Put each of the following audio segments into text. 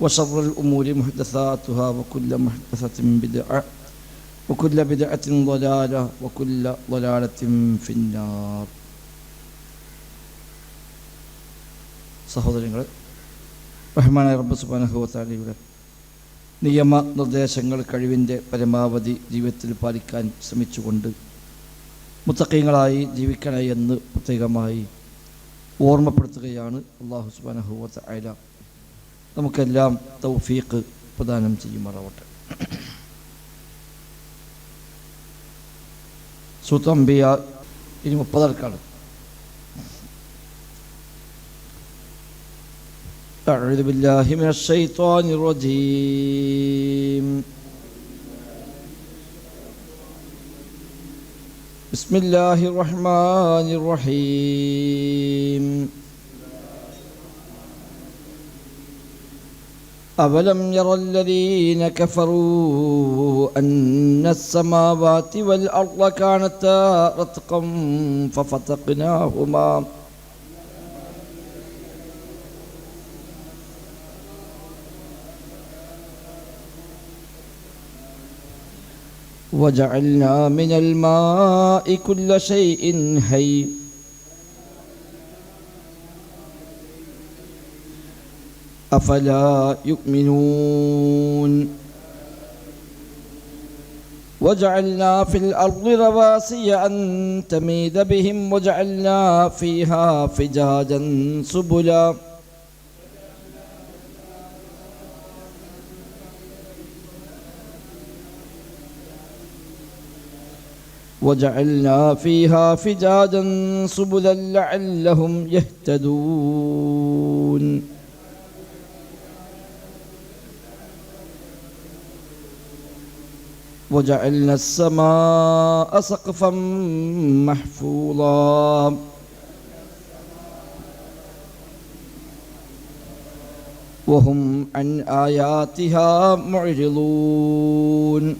وشر الأمور محدثاتها وكل محدثة بدعة وكل بدعة ضلالة وكل ضلالة في النار സഹോദരങ്ങൾ റഹ്മാന റബ്ബ് സുബാനഹുവത്താലിയുടെ നിയമ നിർദ്ദേശങ്ങൾ കഴിവിൻ്റെ പരമാവധി ജീവിതത്തിൽ പാലിക്കാൻ ശ്രമിച്ചുകൊണ്ട് മുത്തക്കീങ്ങളായി ജീവിക്കണേ എന്ന് പ്രത്യേകമായി ഓർമ്മപ്പെടുത്തുകയാണ് അള്ളാഹു സുബാനഹുവത്ത അയല നമുക്കെല്ലാം തൗഫീഖ് പ്രദാനം ചെയ്യുമാറാവട്ടെ സുത്തംബിയ ഇനി മുപ്പതർക്കാണ് أعوذ بالله من الشيطان الرجيم بسم الله الرحمن الرحيم أولم ير الذين كفروا أن السماوات والأرض كانتا رتقا ففتقناهما. وجعلنا من الماء كل شيء حي. أفلا يؤمنون؟ وجعلنا في الأرض رواسي أن تميد بهم وجعلنا فيها فجاجا سبلا. وجعلنا فيها فجاجا سبلا لعلهم يهتدون. وجعلنا السماء سقفا محفوظا. وهم عن آياتها معرضون.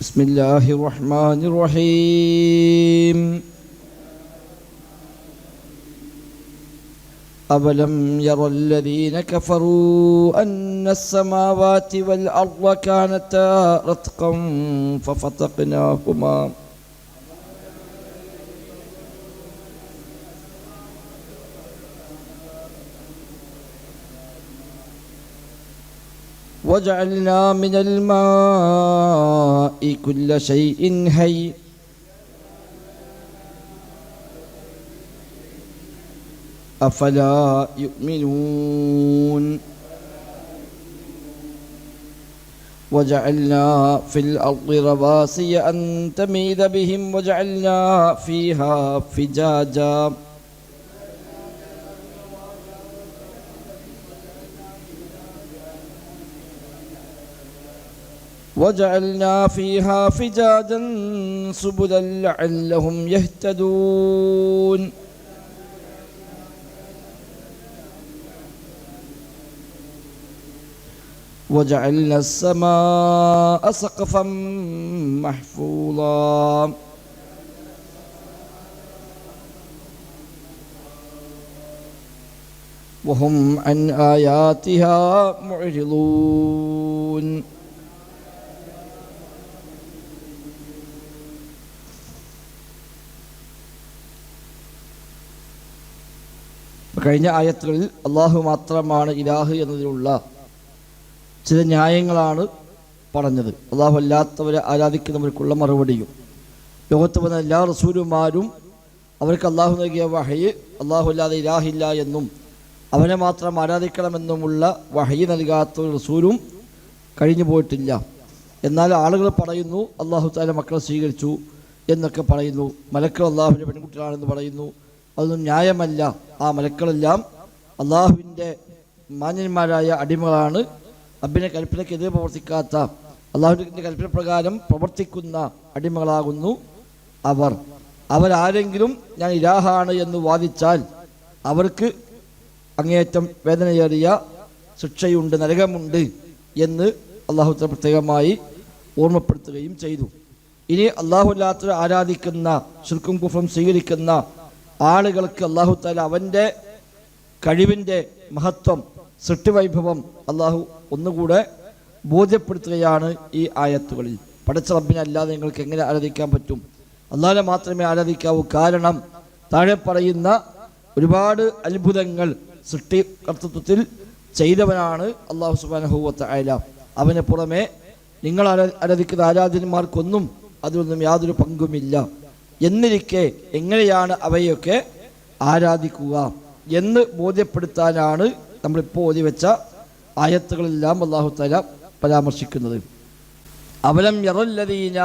بسم الله الرحمن الرحيم. أولم ير الذين كفروا أن السماوات والأرض كانتا رتقا ففتقناهما. وجعلنا من الماء كل شيء حي أفلا يؤمنون؟ وجعلنا في الأرض رواسي أن تميد بهم وجعلنا فيها فجاجا. وجعلنا فيها فجاجا سبلا لعلهم يهتدون. وجعلنا السماء سقفا محفوظا وهم عن آياتها معرضون കഴിഞ്ഞ ആയത്തുകളിൽ അള്ളാഹു മാത്രമാണ് ഇലാഹ് എന്നതിലുള്ള ചില ന്യായങ്ങളാണ് പറഞ്ഞത്. അള്ളാഹു അല്ലാത്തവരെ ആരാധിക്കുന്നവർക്കുള്ള മറുപടിയും. ലോകത്ത് വന്ന എല്ലാ റസൂലുമാരും അവർക്ക് അള്ളാഹു നൽകിയ വഹയ് അള്ളാഹു അല്ലാതെ ഇലാഹില്ല എന്നും അവനെ മാത്രം ആരാധിക്കണമെന്നുമുള്ള വഹയ് നൽകാത്ത റസൂലും കഴിഞ്ഞു പോയിട്ടില്ല. എന്നാൽ ആളുകൾ പറയുന്നു അള്ളാഹു താല മക്കളെ സ്വീകരിച്ചു എന്നൊക്കെ പറയുന്നു. മലക്കൾ അള്ളാഹുവിന്റെ പെൺകുട്ടികളാണെന്ന് പറയുന്നു. അതൊന്നും ന്യായമല്ല. ആ മലക്കളെല്ലാം അള്ളാഹുവിന്റെ മാന്യന്മാരായ അടിമകളാണ് റബ്ബിനെ കൽപ്പനയ്ക്കെതിരെ പ്രവർത്തിക്കാത്ത അള്ളാഹുവിന്റെ കൽപ്പന പ്രകാരം പ്രവർത്തിക്കുന്ന അടിമകളാകുന്നു അവർ. അവരാരെങ്കിലും ഞാൻ ഇരാഹാണ് എന്ന് വാദിച്ചാൽ അവർക്ക് അങ്ങേയറ്റം വേദനയേറിയ ശിക്ഷയുണ്ട് നരകമുണ്ട് എന്ന് അള്ളാഹു പ്രത്യേകമായി ഓർമ്മപ്പെടുത്തുകയും ചെയ്തു. ഇനി അള്ളാഹു അല്ലാത്ത ആരാധിക്കുന്ന ശുൽക്കും കുഫും സ്വീകരിക്കുന്ന ആളുകൾക്ക് അള്ളാഹു താല അവന്റെ കഴിവിന്റെ മഹത്വം സൃഷ്ടിവൈഭവം അള്ളാഹു ഒന്നുകൂടെ ബോധ്യപ്പെടുത്തുകയാണ് ഈ ആയത്തുകളിൽ. പഠിച്ച റബ്ബിനെ അല്ലാതെ നിങ്ങൾക്ക് എങ്ങനെ ആരാധിക്കാൻ പറ്റും? അള്ളാഹിനെ മാത്രമേ ആരാധിക്കാവൂ. കാരണം താഴെ പറയുന്ന ഒരുപാട് അത്ഭുതങ്ങൾ സൃഷ്ടി കർത്തൃത്വത്തിൽ ചെയ്തവനാണ് അള്ളാഹു സുബാനഹൂവത്ത അയല അവന് പുറമെ നിങ്ങൾ ആരാ- ആരാധിക്കുന്ന ആരാധനന്മാർക്കൊന്നും അതിലൊന്നും യാതൊരു പങ്കുമില്ല. എന്നിരിക്കെ എങ്ങനെയാണ് അവയൊക്കെ ആരാധിക്കുക എന്ന് ബോധ്യപ്പെടുത്താനാണ് നമ്മളിപ്പോൾ ഓതി വെച്ച ആയത്തുകളെല്ലാം അള്ളാഹു തല പരാമർശിക്കുന്നത്. അവലം യറല്ലദീന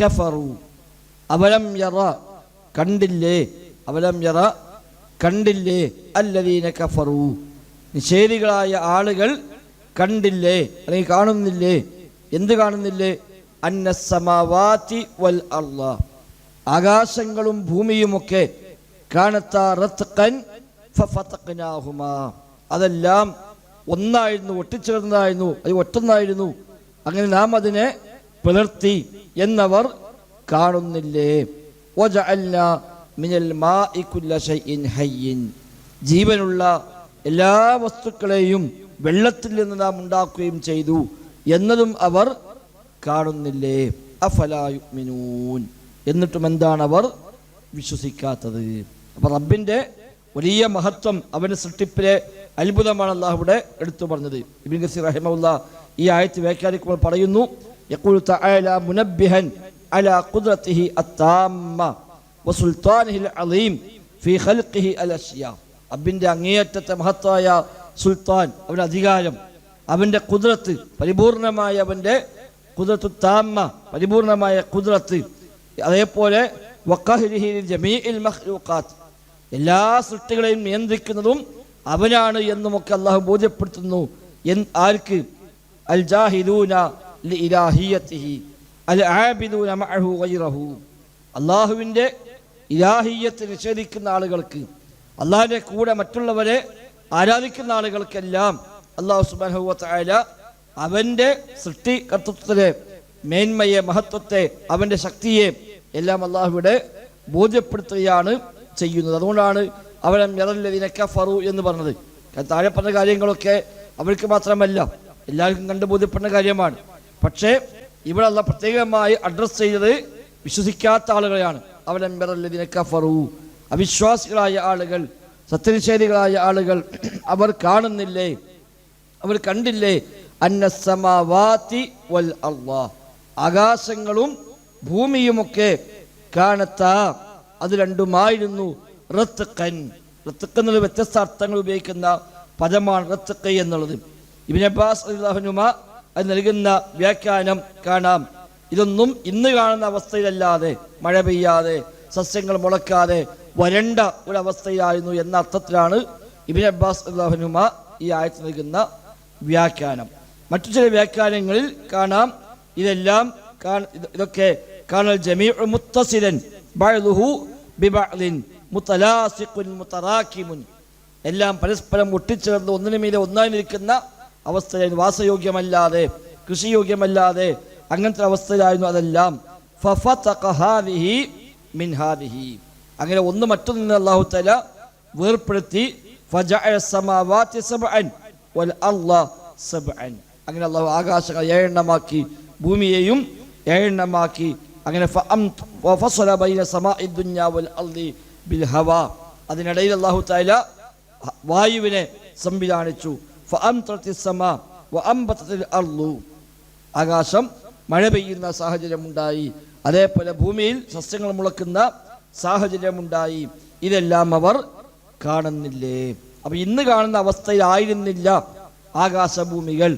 കഫറു. അവലം യറ കണ്ടില്ലേ? അവലം യറ കണ്ടില്ലേ? അല്ലദീന കഫറു. നിഷേധികളായ ആളുകൾ കണ്ടില്ലേ? അല്ലെങ്കിൽ കാണുന്നില്ലേ? എന്ത് കാണുന്നില്ലേ? അന്നസമാവാതി വൽ അള്ളാ ആകാശങ്ങളും ഭൂമിയുമൊക്കെ കാണത്താ റത്ഖൻ ഫഫതഖ്നാഹുമാ അതെല്ലാം ഒന്നായിരുന്നു ഒട്ടിച്ചേർന്നതായിരുന്നു അത് ഒറ്റൊന്നായിരുന്നു. അങ്ങനെ നാം അതിനെ പുലർത്തി എന്നവർ കാണുന്നില്ലേ? മിനൽ ജീവനുള്ള എല്ലാ വസ്തുക്കളെയും വെള്ളത്തിൽ നിന്ന് നാം ഉണ്ടാക്കുകയും ചെയ്തു എന്നതും അവർ കാണുന്നില്ലേ? അഫലായുമിനൂൻ എന്നിട്ടും എന്താണ് അവർ വിശ്വസിക്കാത്തത്? അപ്പൊ റബ്ബിന്റെ വലിയ മഹത്വം അവന്റെ സൃഷ്ടിപ്പിലെ അത്ഭുതമാണ് അള്ളാഹു ഇവിടെ എടുത്തു പറഞ്ഞത്. ഇബിൻ ഗസീർ റഹിമുല്ല ഈ ആയത്ത് വ്യാഖ്യാനിക്കുമ്പോൾ പറയുന്നു യഖൂലു തആല മുനബ്ബിഹൻ അലാ ഖുദ്റത്തിഹി അത്താമ വസുൽത്താനിഹിൽ അലീം ഫീ ഖൽഖിഹി അൽ അബിന്റെ അങ്ങേയറ്റത്തെ മഹത്തായ സുൽത്താൻ അവന്റെ അധികാരം അവന്റെ കുതിരത്ത് പരിപൂർണമായ അവന്റെ കുതിരത്തു താമ പരിപൂർണമായ കുതിരത്ത് അതേപോലെ വഖഹ്രിഹി ജമീഇൽ മഖ്ലൂഖാത്ത്. എല്ലാ സൃഷ്ടികളെയും നിയന്ത്രിക്കുന്നതും അവനാണ് എന്നുമൊക്കെ അള്ളാഹു ബോധ്യപ്പെടുത്തുന്നു. An arc? അൽ ജാഹിദൂന അൽ മഅഹു അള്ളാഹുവിന്റെ ഇലാഹിയത്ത് നിഷേധിക്കുന്ന ആളുകൾക്ക് അള്ളാഹിന്റെ കൂടെ മറ്റുള്ളവരെ ആരാധിക്കുന്ന ആളുകൾക്കെല്ലാം അള്ളാഹു സുബാനുവല അവന്റെ സൃഷ്ടി കർത്തൃത്വത്തിലെ മേന്മയെ മഹത്വത്തെ അവന്റെ ശക്തിയെ എല്ലാം അള്ളാഹുവിടെ ബോധ്യപ്പെടുത്തുകയാണ്. ചെയ്യുന്നത്. അതുകൊണ്ടാണ് അവരെ മിറല്ലതിനെ കഫറു എന്ന് പറഞ്ഞത്. താഴെ പറഞ്ഞ കാര്യങ്ങളൊക്കെ അവർക്ക് മാത്രമല്ല എല്ലാവർക്കും കണ്ടു ബോധ്യപ്പെടുന്ന കാര്യമാണ്. പക്ഷേ ഇവിടെ അല്ല പ്രത്യേകമായി അഡ്രസ്സ് ചെയ്തത് വിശ്വസിക്കാത്ത ആളുകളെയാണ്. അവരെ മിറല്ലതിനെ കഫറു. അവിശ്വാസികളായ ആളുകൾ സത്യനിഷേധികളായ ആളുകൾ അവർ കാണുന്നില്ലേ? അവർ കണ്ടില്ലേ? അന്നസമാവാത്തി വൽ അള്ളാഹ്. ആകാശങ്ങളും ഭൂമിയുമൊക്കെ കാണത്താ. അത് രണ്ടുമായിരുന്നു. റത്തക്കൻ റത്തക്ക് എന്നുള്ള വ്യത്യസ്ത അർത്ഥങ്ങൾ ഉപയോഗിക്കുന്ന പദമാണ് റത്തക്ക എന്നുള്ളത്. ഇബിൻ അബ്ബാസ് അള്ളാഹുനുമ അത് നൽകുന്ന വ്യാഖ്യാനം കാണാം. ഇതൊന്നും ഇന്ന് കാണുന്ന അവസ്ഥയിലല്ലാതെ മഴ പെയ്യാതെ സസ്യങ്ങൾ മുളക്കാതെ വരണ്ട ഒരു അവസ്ഥയിലായിരുന്നു എന്ന അർത്ഥത്തിലാണ് ഇബിൻ അബ്ബാസ് അള്ളാഹുനുമ ഈ ആയത്ത് നൽകുന്ന വ്യാഖ്യാനം. മറ്റു ചില വ്യാഖ്യാനങ്ങളിൽ കാണാം. ഇതെല്ലാം ഇതൊക്കെ കാണൽ ജമീഉ മുത്തസിലൻ എല്ലാം പരസ്പരം ഒട്ടിച്ചേർന്ന് ഒന്നിനു മീതെ ഒന്നായി നിൽക്കുന്ന അവസ്ഥയിൽ വാസയോഗ്യമല്ലാതെ കൃഷിയോഗ്യമല്ലാതെ അങ്ങനത്തെ അവസ്ഥയിലായിരുന്നു അതെല്ലാം. അങ്ങനെ ഒന്ന് മറ്റൊന്നിൽ അല്ലാഹു തആല വേർപ്പെടുത്തി അങ്ങനെ അല്ലാഹു ആകാശങ്ങൾ ഏഴെണ്ണമാക്കി ഭൂമിയെയും ഏഴെണ്ണമാക്കി അങ്ങനെ അതിനിടയിൽ അള്ളാഹു തആല വായുവിനെ സംവിധാനിച്ചു. ആകാശം മഴ പെയ്യുന്ന സാഹചര്യമുണ്ടായി. അതേപോലെ ഭൂമിയിൽ സസ്യങ്ങൾ മുളക്കുന്ന സാഹചര്യമുണ്ടായി. ഇതെല്ലാം അവർ കാണുന്നില്ലേ? അപ്പൊ ഇന്ന് കാണുന്ന അവസ്ഥയിലായിരുന്നില്ല ആകാശഭൂമികൾ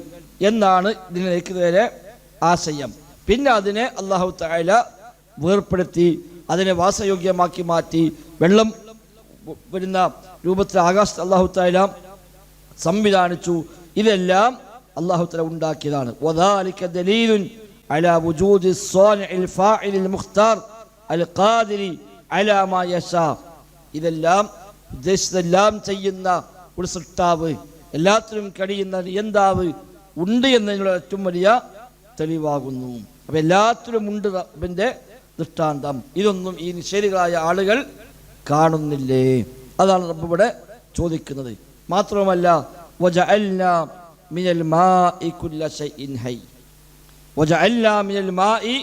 എന്നാണ് ഇതിലേക്ക് നേരെ ആശയം. പിന്നെ അതിനെ അള്ളാഹു തായാല വേർപ്പെടുത്തി അതിനെ വാസയോഗ്യമാക്കി മാറ്റി വെള്ളം വരുന്ന രൂപത്തിൽ ആകാശത്ത് അള്ളാഹു തായാല സംവിധാനിച്ചു. ഇതെല്ലാം അള്ളാഹു തല ഉണ്ടാക്കിയതാണ്. ഇതെല്ലാം ഉദ്ദേശിച്ചതെല്ലാം ചെയ്യുന്ന ഒരു സൃഷ്ടാവ് എല്ലാത്തിനും കഴിയുന്ന നിയന്താവ് ഉണ്ട് എന്നതിനുള്ള ഏറ്റവും വലിയ തെളിവാകുന്നു. അപ്പം എല്ലാത്തിലും ഉണ്ട് റബ്ബിന്റെ ദൃഷ്ടാന്തം. ഇതൊന്നും ഈ നിശ്ചേരികളായ ആളുകൾ കാണുന്നില്ലേ? അതാണ് റബ്ബ് ഇവിടെ ചോദിക്കുന്നത്. മാത്രവുമല്ല മിനൽ മാഇ ഹൈ. മിനൽ മാഇ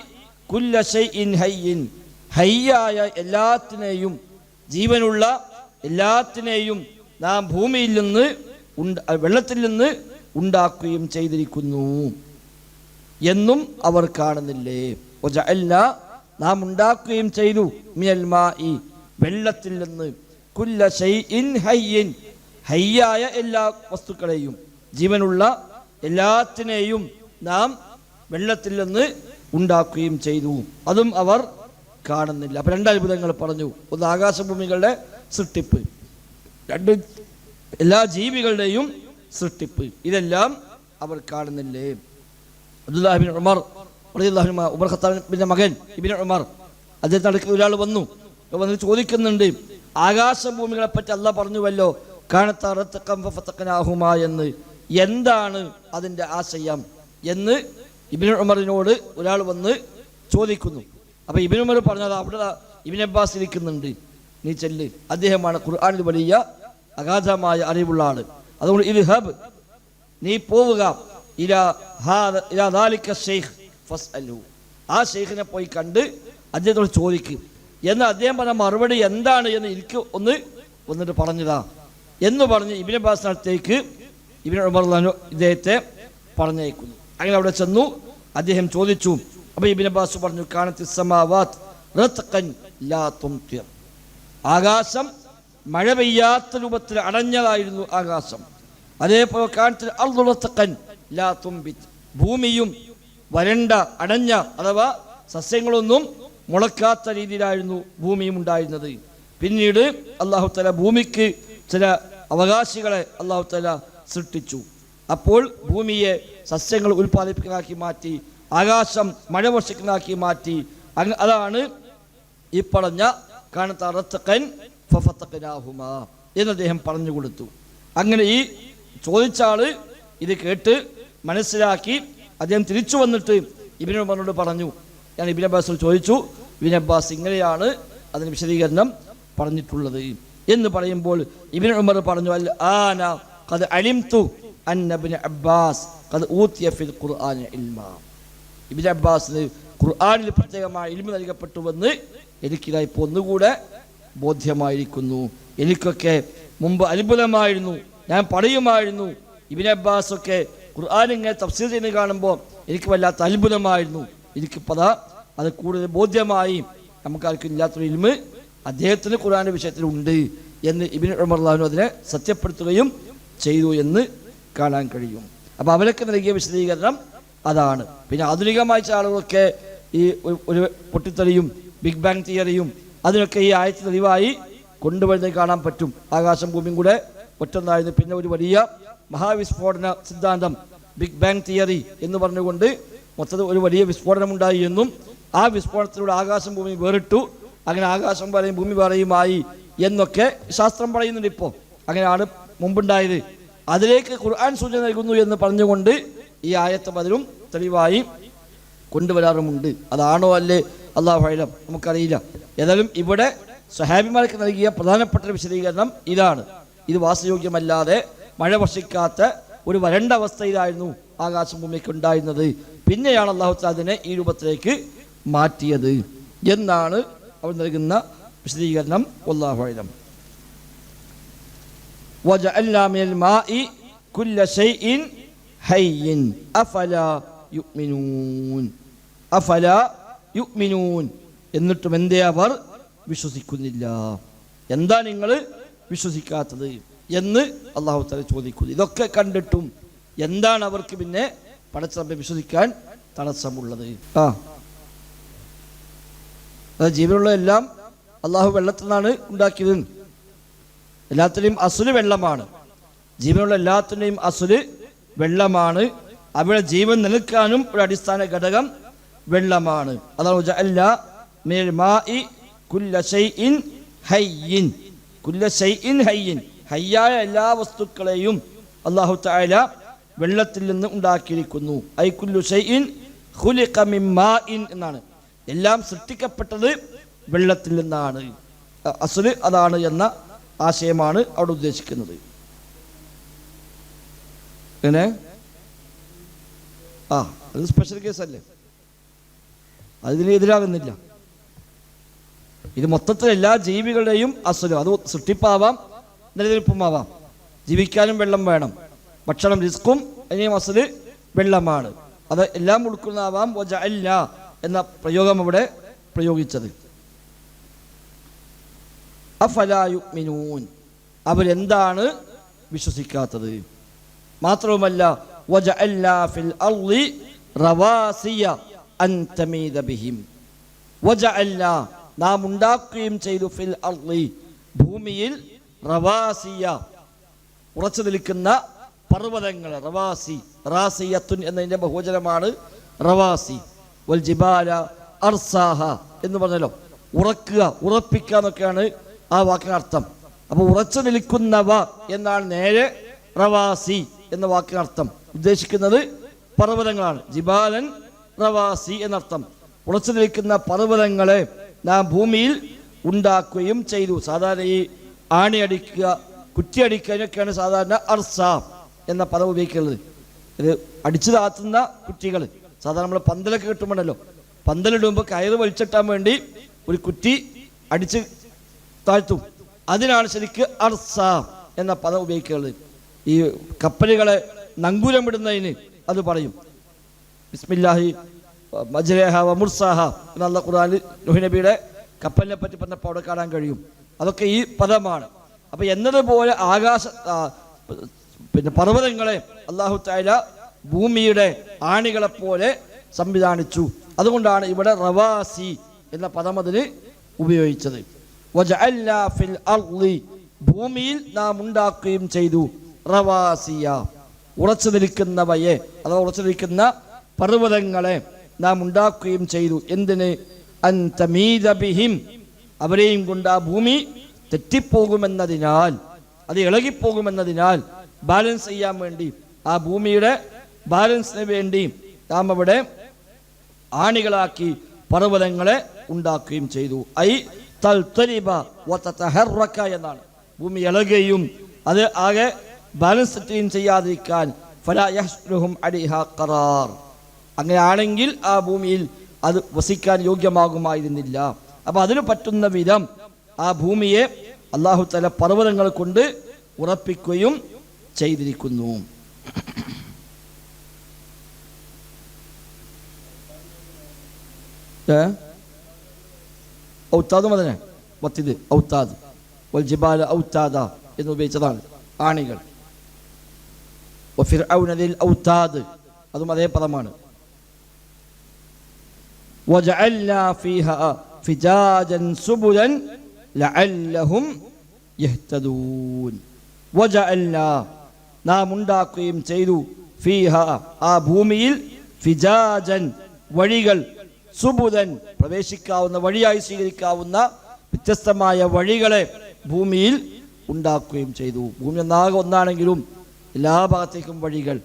ഹയ്യായ എല്ലാത്തിനെയും ജീവനുള്ള എല്ലാത്തിനെയും നാം ഭൂമിയിൽ നിന്ന് വെള്ളത്തിൽ നിന്ന് ഉണ്ടാക്കുകയും ചെയ്തിരിക്കുന്നു. എന്നും അവർ കാണുന്നില്ലേ? അല്ല നാം ഉണ്ടാക്കുകയും ചെയ്തു. വെള്ളത്തിൽ നിന്ന്. കുല്ല ഹയ്യായ എല്ലാ വസ്തുക്കളെയും. ജീവനുള്ള എല്ലാത്തിനെയും നാം വെള്ളത്തിൽ നിന്ന് ഉണ്ടാക്കുകയും ചെയ്തു. അതും അവർ കാണുന്നില്ല. അപ്പൊ രണ്ട് അത്ഭുതങ്ങൾ പറഞ്ഞു. ഒന്ന് ആകാശഭൂമികളുടെ സൃഷ്ടിപ്പ്. രണ്ട് എല്ലാ ജീവികളുടെയും സൃഷ്ടിപ്പ്. ഇതെല്ലാം അവർ കാണുന്നില്ലേ? അബ്ദുല്ലാഹിബിൻ ഉമർ അൻഹു, ഉമർ ഖത്താബിന്റെ മകൻ ഇബിൻ ഉമർ അദ്ദേഹത്തിന് അടുക്കൽ ഒരാൾ വന്നു. വന്ന് ചോദിക്കുന്നുണ്ട് ആകാശഭൂമികളെ പറ്റി അല്ല പറഞ്ഞുവല്ലോ കാണത്താറത്തക്കംഫത്തക്കനാഹുമ എന്ന്. എന്താണ് അതിന്റെ ആശയം എന്ന് ഇബിൻ ഉമറിനോട് ഒരാൾ വന്ന് ചോദിക്കുന്നു. അപ്പോൾ ഇബിൻ ഉമർ പറഞ്ഞത് അവിടെ ഇബിൻ അബ്ബാസ് ഇരിക്കുന്നുണ്ട്. നീ ചെല്ല്. അദ്ദേഹമാണ് ഖുർആാനിൽ വലിയ അഗാധമായ അറിവുള്ള ആൾ. അതുകൊണ്ട് ഇത് ഹബ് നീ പോവുക ആ ഷെയ്ഖിനെ പോയി കണ്ട് അദ്ദേഹത്തോട് ചോദിക്കും. എന്ന് അദ്ദേഹം പറഞ്ഞ മറുപടി എന്താണ് എന്ന് എനിക്ക് ഒന്ന് വന്നിട്ട് പറഞ്ഞതാ. എന്ന് പറഞ്ഞ് ഇബിൻ അബ്ബാസ് ഇബിന് ഉമർ ഇദ്ദേഹത്തെ പറഞ്ഞയക്കുന്നു. അങ്ങനെ അവിടെ ചെന്നു അദ്ദേഹം ചോദിച്ചു. അപ്പൊ ഇബിൻ അബ്ബാസ് പറഞ്ഞു കാണത്തി ആകാശം മഴ പെയ്യാത്ത രൂപത്തിൽ അടഞ്ഞതായിരുന്നു ആകാശം. അതേപോലെ കാണത്തിൽ അർദുളത്തക്കൻ ലാ ഭൂമിയും വരണ്ട അടഞ്ഞ അഥവാ സസ്യങ്ങളൊന്നും മുളക്കാത്ത രീതിയിലായിരുന്നു ഭൂമിയും ഉണ്ടായിരുന്നത്. പിന്നീട് അള്ളാഹു തല ഭൂമിക്ക് ചില അവകാശികളെ അള്ളാഹു തല സൃഷ്ടിച്ചു. അപ്പോൾ ഭൂമിയെ സസ്യങ്ങൾ ഉൽപ്പാദിപ്പിക്കുന്നതാക്കി മാറ്റി ആകാശം മഴ വർഷിക്കുന്നതാക്കി മാറ്റി. അതാണ് ഈ പറഞ്ഞ കാണത്ത റത്തക്കൻ ഫഫത്തക്കനാഹുമ എന്ന് അദ്ദേഹം പറഞ്ഞു കൊടുത്തു. അങ്ങനെ ഈ ചോദിച്ച ആൾ ഇത് കേട്ട് മനസ്സിലാക്കി അദ്ദേഹം തിരിച്ചു വന്നിട്ട് ഇബിൻ ഉമറിനോട് പറഞ്ഞു. ഞാൻ ഇബിൻ അബ്ബാസ് ചോദിച്ചു ഇബിൻ അബ്ബാസ് ഇങ്ങനെയാണ് അതിന് വിശദീകരണം പറഞ്ഞിട്ടുള്ളത്? എന്ന് പറയുമ്പോൾ ഇബിൻ ഉമർ പറഞ്ഞു അൽ ആന ഖദ് അലിംതു അന്ന ഇബ്നു അബ്ബാസ് ഖദ് ഊതിയ ഫിൽ ഖുർആനി ഇൽമ. ഇബിൻ അബ്ബാസിന് ഖുർആനിൽ പ്രത്യേകമായ ഇൽമ നൽകപ്പെട്ടുവെന്ന് എനിക്കിതായി ഇപ്പോൾ ഒന്നുകൂടെ ബോധ്യമായിരിക്കുന്നു. എനിക്കൊക്കെ മുമ്പ് അത്ഭുതമായിരുന്നു ഞാൻ പറയുമായിരുന്നു ഇബിൻ അബ്ബാസ് ഒക്കെ ഖുർആൻ ഇങ്ങനെ തഫ്സീർ ചെയ്യുന്നത് കാണുമ്പോൾ എനിക്ക് വല്ലാത്ത അത്ഭുതമായിരുന്നു. എനിക്കിപ്പോൾ അതാ കൂടുതൽ ബോധ്യമായി. നമുക്കാർക്കും ഇല്ലാത്തൊരു ഇൽമ് അദ്ദേഹത്തിന് ഖുർആാന്റെ വിഷയത്തിൽ ഉണ്ട് എന്ന് ഇബിൻ ഉമർലാഹു അതിനെ സത്യപ്പെടുത്തുകയും ചെയ്തു എന്ന് കാണാൻ കഴിയും. അപ്പോൾ അവരൊക്കെ നൽകിയ വിശദീകരണം അതാണ്. പിന്നെ ആധുനികമായ ആളുകളൊക്കെ ഈ ഒരു പൊട്ടിത്തെറിയും ബിഗ് ബാങ് തിയറിയും അതിനൊക്കെ ഈ ആയത്ത് തെളിവായി കൊണ്ടുവരുന്നത് കാണാൻ പറ്റും. ആകാശം ഭൂമിയും കൂടെ ഒറ്റൊന്നായിരുന്നു പിന്നെ ഒരു വലിയ മഹാവിസ്ഫോടന സിദ്ധാന്തം ബിഗ് ബാങ് തിയറി എന്ന് പറഞ്ഞുകൊണ്ട് മൊത്തത്തിൽ ഒരു വലിയ വിസ്ഫോടനം ഉണ്ടായി എന്നും ആ വിസ്ഫോടനത്തിലൂടെ ആകാശം ഭൂമി വേറിട്ടു. അങ്ങനെ ആകാശം പറയും ഭൂമി പറയുമായി എന്നൊക്കെ ശാസ്ത്രം പറയുന്നുണ്ട് ഇപ്പോൾ അങ്ങനെയാണ് മുമ്പുണ്ടായത്. അതിലേക്ക് ഖുർആൻ സൂചന നൽകുന്നു എന്ന് പറഞ്ഞുകൊണ്ട് ഈ ആയത്ത് പതിലും തെളിവായി കൊണ്ടുവരാറുമുണ്ട്. അതാണോ അല്ലേ അള്ളാഹു ഹൈലം നമുക്കറിയില്ല. ഏതായാലും ഇവിടെ സഹാബിമാർക്ക് നൽകിയ പ്രധാനപ്പെട്ട വിശദീകരണം ഇതാണ്. ഇത് വാസയോഗ്യമല്ലാതെ മഴ വർഷിക്കാത്ത ഒരു വരണ്ട അവസ്ഥയിലായിരുന്നു ആകാശം ഭൂമിക്ക് ഉണ്ടായിരുന്നത് പിന്നെയാണ് അള്ളാഹു അതിനെ ഈ രൂപത്തിലേക്ക് മാറ്റിയത്. എന്നാണ് അവർ നൽകുന്ന വിശദീകരണം. ഒല്ലാഹുലം എന്നിട്ടും എന്തേ അവർ? വിശ്വസിക്കുന്നില്ല. എന്താ നിങ്ങൾ വിശ്വസിക്കാത്തത്? എന്ന് അള്ളാഹു തല ചോദിക്കുന്നു. ഇതൊക്കെ കണ്ടിട്ടും എന്താണ് അവർക്ക് പിന്നെ പടച്ചറബെ വിശ്വസിക്കാൻ തടസ്സമുള്ളത്. ആ. അത് ജീവനുള്ള എല്ലാം അള്ളാഹു വെള്ളത്തിൽ നിന്നാണ് ഉണ്ടാക്കിയത്. എല്ലാത്തിനെയും അസുൽ വെള്ളമാണ്. ജീവനുള്ള എല്ലാത്തിന്റെയും അസുൽ വെള്ളമാണ്. അവിടെ ജീവൻ നിൽക്കാനും ഒരു അടിസ്ഥാന ഘടകം വെള്ളമാണ്. അതാണ് ഹയ്യായ എല്ലാ വസ്തുക്കളെയും അള്ളാഹു തആല വെള്ളത്തിൽ നിന്ന് ഉണ്ടാക്കിയിരിക്കുന്നു. ഐക്കുല്ലു മാഇൻ എന്നാണ്. എല്ലാം സൃഷ്ടിക്കപ്പെട്ടത് വെള്ളത്തിൽ നിന്നാണ്. അസുൽ അതാണ് എന്ന ആശയമാണ് അവിടെ ഉദ്ദേശിക്കുന്നത്. എങ്ങനെ? ആ അത് സ്പെഷ്യൽ കേസ് അല്ലേ? അതിന് എതിരാകുന്നില്ല. ഇത് മൊത്തത്തിൽ എല്ലാ ജീവികളുടെയും അസുഖം അത് സൃഷ്ടിപ്പാവാം നിലനിൽപ്പുമാവാം. ജീവിക്കാനും വെള്ളം വേണം. ഭക്ഷണം റിസ്ക്കും അതിനെ അസുൽ വെള്ളമാണ്. അത് എല്ലാം ഉൾക്കൊള്ളാവാം. അല്ല എന്ന പ്രയോഗം അവിടെ പ്രയോഗിച്ചത്. അഫലായുമിനൂൻ അവരെന്താണ് വിശ്വസിക്കാത്തത്? മാത്രവുമല്ല വജഅൽനാ ഫിൽ അർളി റവാസിയ അൻ തമീദ ബിഹിം. വജഅൽന നാം ഉണ്ടാക്കുകയും ചെയ്തു ഫിൽ അർളി. ഭൂമിയിൽ റവാസിയ. ഉറച്ചു നിൽക്കുന്ന പർവതങ്ങൾ റവാസി റാസിയത്തുൻ എന്നതിന്റെ ബഹുവചനമാണ് റവാസി. വൽ ജിബാല അർസാഹ എന്ന് പറഞ്ഞല്ലോ. ഉറക്കുക ഉറപ്പിക്കുക എന്നൊക്കെയാണ് ആ വാക്കിന് അർത്ഥം അപ്പോൾ ഉറച്ചു നിൽക്കുന്നവ എന്നാണ് നേരെ റവാസി എന്ന വാക്കിന് അർത്ഥം ഉദ്ദേശിക്കുന്നത് പർവതങ്ങളാണ്. ജിബാലൻ റവാസി എന്നർത്ഥം. ഉറച്ചു നിൽക്കുന്ന പർവതങ്ങളെ നാം ഭൂമിയിൽ ഉണ്ടാക്കുകയും ചെയ്തു. സാധാരണ ഈ ആണി അടിക്കുക കുറ്റിയടിക്കുക ഇതിനൊക്കെയാണ് സാധാരണ അർസാം എന്ന പദം ഉപയോഗിക്കുന്നത്. ഇത് അടിച്ചു താത്തുന്ന കുറ്റികൾ സാധാരണ നമ്മൾ പന്തലൊക്കെ കിട്ടുമ്പോണ്ടല്ലോ. പന്തലിടുമ്പോൾ കയറ് വലിച്ചിട്ടാൻ വേണ്ടി ഒരു കുറ്റി അടിച്ച് താഴ്ത്തും. അതിനാണ് ശരിക്ക് അർസാം എന്ന പദം ഉപയോഗിക്കുന്നത്. ഈ കപ്പലുകളെ നങ്കൂരമിടുന്നതിന് അത് പറയും. ബിസ്മില്ലാഹി മജ്രേഹ വമുർസാഹ മുർസാഹ എന്നുള്ള ഖുറാൻ നബിയുടെ കപ്പലിനെ പറ്റി പറഞ്ഞപ്പോൾ അവിടെ കാണാൻ കഴിയും. അതൊക്കെ ഈ പദമാണ്. അപ്പൊ എന്നതുപോലെ ആകാശ പിന്നെ പർവതങ്ങളെ അള്ളാഹു തായ ഭൂമിയുടെ ആണികളെ പോലെ സംവിധാനിച്ചു. അതുകൊണ്ടാണ് ഇവിടെ റവാസി എന്ന പദം അതിന് ഉപയോഗിച്ചത്. ഭൂമിയിൽ നാം ഉണ്ടാക്കുകയും ചെയ്തു. റവാസിയ. ഉറച്ചു നിൽക്കുന്നവയെ അഥവാ ഉറച്ചു നിൽക്കുന്ന പർവതങ്ങളെ നാം ഉണ്ടാക്കുകയും ചെയ്തു. എന്തിന്? ബിഹിം അവരെയും കൊണ്ട് ആ ഭൂമി തെറ്റിപ്പോകുമെന്നതിനാൽ അത് ഇളകിപ്പോകുമെന്നതിനാൽ ബാലൻസ് ചെയ്യാൻ വേണ്ടി ആ ഭൂമിയുടെ ബാലൻസിന് വേണ്ടി നാം അവിടെ ആണികളാക്കി പർവതങ്ങളെ ഉണ്ടാക്കുകയും ചെയ്തു. ഐ തൽത്തരിബ എന്നാണ്. ഭൂമി ഇളകുകയും അത് ആകെ ബാലൻസ് സെറ്റുകയും ചെയ്യാതിരിക്കാൻ ഫലാ അങ്ങനെയാണെങ്കിൽ ആ ഭൂമിയിൽ അത് വസിക്കാൻ യോഗ്യമാകുമായിരുന്നില്ല. അപ്പോൾ അതിന് പറ്റുന്ന വിധം ആ ഭൂമിയെ അള്ളാഹു തല പർവതങ്ങൾ കൊണ്ട് ഉറപ്പിക്കുകയും ചെയ്തിരിക്കുന്നു. ഔത്താദ് മതനെ വൽ എന്ന് ഉപയോഗിച്ചതാണ് ആണികൾ. അതും അതേ പദമാണ്. وجعلنا فيها فجاجا سبلا لعلهم يهتدون وجعلنا നാം ഉണ്ടാക്കുകയും ചെയ്തു ഫീഹ ആ ഭൂമിയിൽ ഫിജാജൻ വഴികൾ സുബുദൻ പ്രവേശിക്കാവുന്ന വഴിയായി സ്വീകരിക്കാവുന്ന വ്യത്യസ്തമായ വഴികളെ ഭൂമിയിൽ ഉണ്ടാക്കുകയും ചെയ്തു ഭൂമി ഒന്നാകെ ഒന്നാണെങ്കിലും എല്ലാ ഭാഗത്തേക്കും വഴികൾ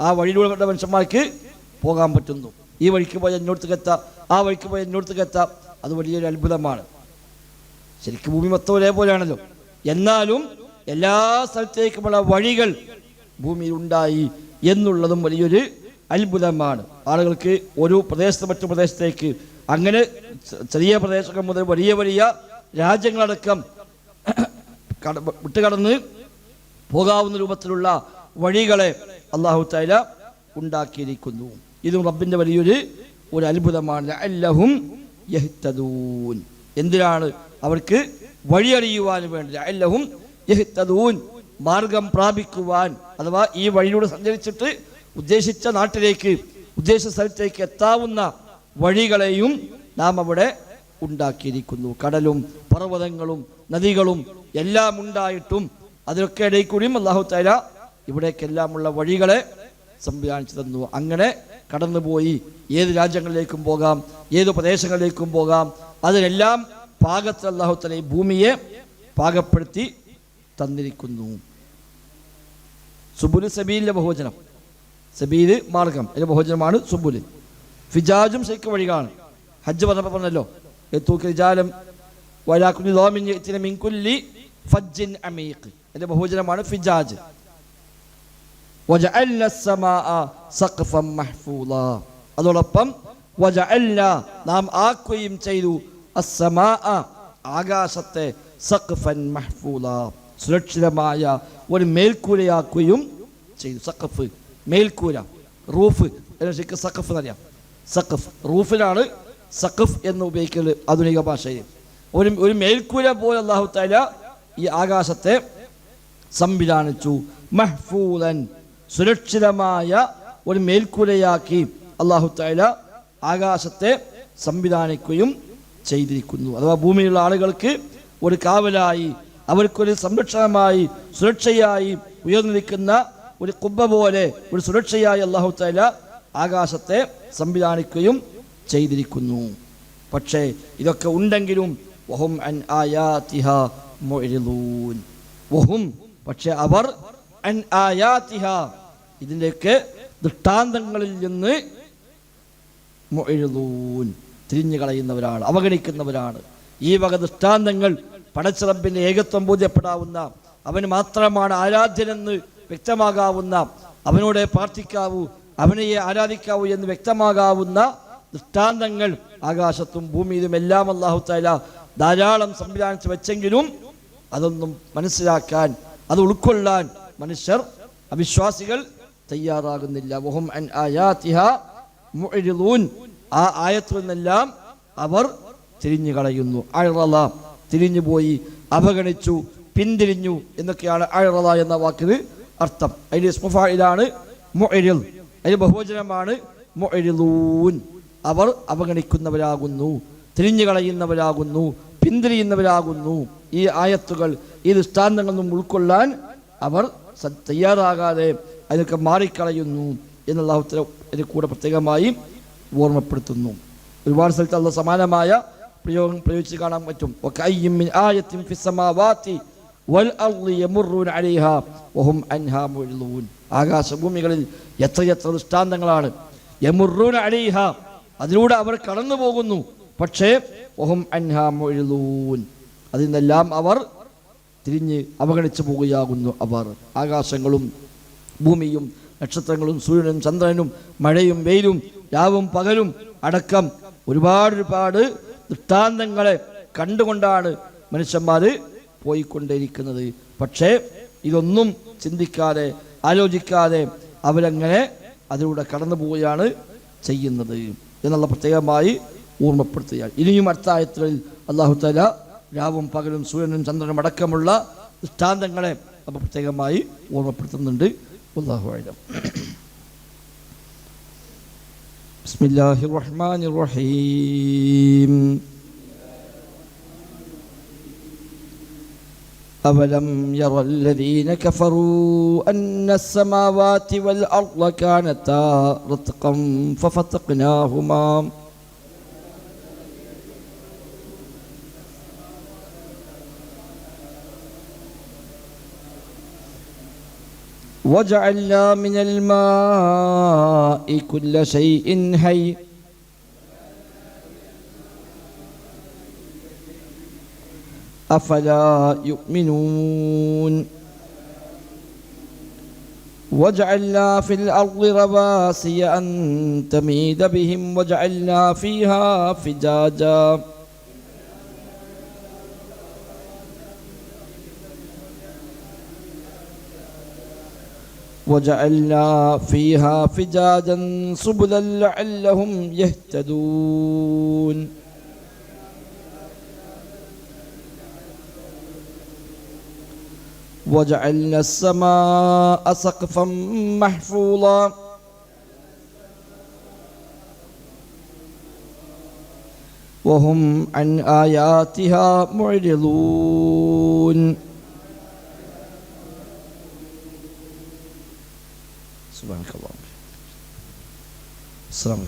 ആ വഴിയിലൂടെ മനുഷ്യന്മാർക്ക് പോകാൻ പറ്റുന്നു ഈ വഴിക്ക് പോയ എന്നോടത്തേക്ക് എത്താം. ആ വഴിക്ക് പോയ എന്നോടത്തേക്ക് എത്താം. അത് വലിയൊരു അത്ഭുതമാണ്. ശരിക്കും ഭൂമി മൊത്തം ഒരേപോലെയാണല്ലോ. എന്നാലും എല്ലാ സ്ഥലത്തേക്കുമുള്ള വഴികൾ ഭൂമിയിൽ ഉണ്ടായി എന്നുള്ളതും വലിയൊരു അത്ഭുതമാണ്. ആളുകൾക്ക് ഒരു പ്രദേശത്ത് മറ്റു പ്രദേശത്തേക്ക് അങ്ങനെ ചെറിയ പ്രദേശങ്ങൾ മുതൽ വലിയ വലിയ രാജ്യങ്ങളടക്കം കട വിട്ടുകടന്ന് പോകാവുന്ന രൂപത്തിലുള്ള വഴികളെ അള്ളാഹു തൈല ഉണ്ടാക്കിയിരിക്കുന്നു. ഇതും റബ്ബിന്റെ വലിയൊരു ഒരു അത്ഭുതമാണ് അല്ലഹും യഹ്തദൂൻ. എന്തിനാണ് അവർക്ക് വഴിയറിയുവാൻ വേണ്ടി അല്ലഹും യഹ്തദൂൻ. മാർഗം പ്രാപിക്കുവാൻ. അഥവാ ഈ വഴിയിലൂടെ സഞ്ചരിച്ചിട്ട് ഉദ്ദേശിച്ച നാട്ടിലേക്ക് ഉദ്ദേശിച്ച സ്ഥലത്തേക്ക് എത്താവുന്ന വഴികളെയും നാം അവിടെ ഉണ്ടാക്കിയിരിക്കുന്നു. കടലും പർവതങ്ങളും നദികളും എല്ലാം ഉണ്ടായിട്ടും അതിലൊക്കെ ഇടയിൽ കൂടിയും അള്ളാഹു തല ഇവിടേക്കെല്ലാമുള്ള വഴികളെ സംവിധാനിച്ചു തന്നു. അങ്ങനെ കടന്നുപോയി. ഏത് രാജ്യങ്ങളിലേക്കും പോകാം ഏത് പ്രദേശങ്ങളിലേക്കും പോകാം. അതിനെല്ലാം പാകത്തിൽ അള്ളാഹു താല ഈ ഭൂമിയെ പാകപ്പെടുത്തി തന്നിരിക്കുന്നു. സുബുൽ സബീലിന്റെ ബഹുവചനം. സബീൽ മാർഗം. എന്റെ ബഹുവചനമാണ് സുബുൽ. ഫിജാജും ശരിക്കും വഴികളാണ്. ഹജ്ജ് പറഞ്ഞപ്പോൾ പറഞ്ഞല്ലോ എത്തൂക്കിജാലം വലാക്കുലി ലോമിൻ മിൻകുല്ലി മിൻ കുല്ലി ഫജ്ജിൻ അമീഖ്. അതിന്റെ ബഹുവചനമാണ് ഫിജാജ്. അതോടൊപ്പം നാം ആക്കുകയും ചെയ്തു ആകാശത്തെ സഖഫൻ മഹ്ഫൂള. സുരക്ഷിതമായ ഒരു മേൽക്കൂരയാക്കുകയും ചെയ്തു. സഖഫ് മേൽക്കൂര റൂഫ്. ശരിക്കും സഖഫ് എന്നറിയാം. സഖഫ് റൂഫിലാണ് സഖഫ് എന്ന് ഉപയോഗിക്കുന്നത് ആധുനിക ഭാഷയിൽ. ഒരു ഒരു മേൽക്കൂര പോലെ അള്ളാഹു താല ഈ ആകാശത്തെ സംവിധാനിച്ചു. മഹ്ഫൂലൻ സുരക്ഷിതമായ ഒരു മേൽക്കൂരയാക്കി അള്ളാഹു തായ ആകാശത്തെ സംവിധാനിക്കുകയും ചെയ്തിരിക്കുന്നു. അഥവാ ഭൂമിയിലുള്ള ആളുകൾക്ക് ഒരു കാവലായി അവർക്കൊരു സംരക്ഷണമായി സുരക്ഷയായി ഉയർന്നിരിക്കുന്ന ഒരു കുബ്ബ പോലെ ഒരു സുരക്ഷയായി അള്ളാഹു താല ആകാശത്തെ സംവിധാനിക്കുകയും ചെയ്തിരിക്കുന്നു. പക്ഷേ ഇതൊക്കെ ഉണ്ടെങ്കിലും വഹും അൻ ആയാതിഹ മുഅ്രിദൂൻ വഹും പക്ഷേ അവർ ഇതിന്റെയൊക്കെ ദൃഷ്ടാന്തങ്ങളിൽ നിന്ന് തിരിഞ്ഞു കളയുന്നവരാണ് അവഗണിക്കുന്നവരാണ്. ഈ വക ദൃഷ്ടാന്തങ്ങൾ പടച്ചിറപ്പിന്റെ ഏകത്വം ബോധ്യപ്പെടാവുന്ന അവന് മാത്രമാണ് ആരാധ്യനെന്ന് വ്യക്തമാകാവുന്ന അവനോടെ പ്രാർത്ഥിക്കാവൂ അവനെ ആരാധിക്കാവൂ എന്ന് വ്യക്തമാകാവുന്ന ദൃഷ്ടാന്തങ്ങൾ ആകാശത്തും ഭൂമിയിലും എല്ലാം അള്ളാഹു താല ധാരാളം സംവിധാനിച്ച് വെച്ചെങ്കിലും അതൊന്നും മനസ്സിലാക്കാൻ അത് ഉൾക്കൊള്ളാൻ മനുഷ്യർ അവിശ്വാസികൾ തയ്യാറാകുന്നില്ല. വഹും അൻ ആ ആയത്തിൽ നിന്നെല്ലാം അവർ തിരിഞ്ഞു കളയുന്നു. അഴറല തിരിഞ്ഞു പോയി അവഗണിച്ചു പിന്തിരിഞ്ഞു എന്നൊക്കെയാണ് അഴറല എന്ന വാക്കിന് അർത്ഥം. അതിൽ സ്മുഫായിലാണ് മുഅ്രിൽ അതിൽ ബഹുവചനമാണ് മുഅ്രിദൂൻ അവർ അവഗണിക്കുന്നവരാകുന്നു തിരിഞ്ഞു കളയുന്നവരാകുന്നു പിന്തിരിയുന്നവരാകുന്നു. ഈ ആയത്തുകൾ ഈ ദൃഷ്ടാന്തങ്ങളൊന്നും ഉൾക്കൊള്ളാൻ അവർ തയ്യാറാകാതെ അതിനൊക്കെ മാറിക്കളയുന്നു എന്ന് ഉത്തരം ഇതിൽ കൂടെ പ്രത്യേകമായി ഓർമ്മപ്പെടുത്തുന്നു. ഒരുപാട് സ്ഥലത്ത് അള്ള സമാനമായ പ്രയോഗം പ്രയോഗിച്ച് കാണാൻ പറ്റും. ആകാശഭൂമികളിൽ എത്രയെത്ര ദൃഷ്ടാന്തങ്ങളാണ്. യമുറൂൻ അലിഹ അതിലൂടെ അവർ കടന്നു പോകുന്നു പക്ഷേ ഒഹും അൻഹാമൊഴുതൂൻ അതിൽ നിന്നെല്ലാം അവർ തിരിഞ്ഞ് അവഗണിച്ചു പോവുകയാകുന്നു അവർ. ആകാശങ്ങളും ഭൂമിയും നക്ഷത്രങ്ങളും സൂര്യനും ചന്ദ്രനും മഴയും വെയിലും രാവും പകലും അടക്കം ഒരുപാട് ഒരുപാട് ദൃഷ്ടാന്തങ്ങളെ കണ്ടുകൊണ്ടാണ് മനുഷ്യന്മാർ പോയിക്കൊണ്ടേയിരിക്കുന്നത്. പക്ഷേ ഇതൊന്നും ചിന്തിക്കാതെ ആലോചിക്കാതെ അവരങ്ങനെ അതിലൂടെ കടന്നു പോവുകയാണ് ചെയ്യുന്നത്. എന്നുള്ള പ്രത്യേകമായി ഓർമ്മപ്പെടുത്തുകയാണ്. ഇനിയും അടുത്ത ആയത്തിൽ അള്ളാഹു തല രാവും പകലും സൂര്യനും ചന്ദ്രനും അടക്കമുള്ള ദൃഷ്ടാന്തങ്ങളെ നമ്മൾ പ്രത്യേകമായി ഓർമ്മപ്പെടുത്തുന്നുണ്ട് അള്ളാഹു ആയിരം بسم الله الرحمن الرحيم أولم ير الذين كفروا أن السماوات والأرض كانتا رتقا ففتقناهما وجعلنا من الماء كل شيء حي. أفلا يؤمنون؟ وجعلنا في الأرض رواسي أن تميد بهم وجعلنا فيها فجاجا. وجعلنا فيها فجاجا سبلا لعلهم يهتدون. وجعلنا السماء سقفا محفوظا. وهم عن آياتها معرضون. Subhaneke Allah'ım. Selamun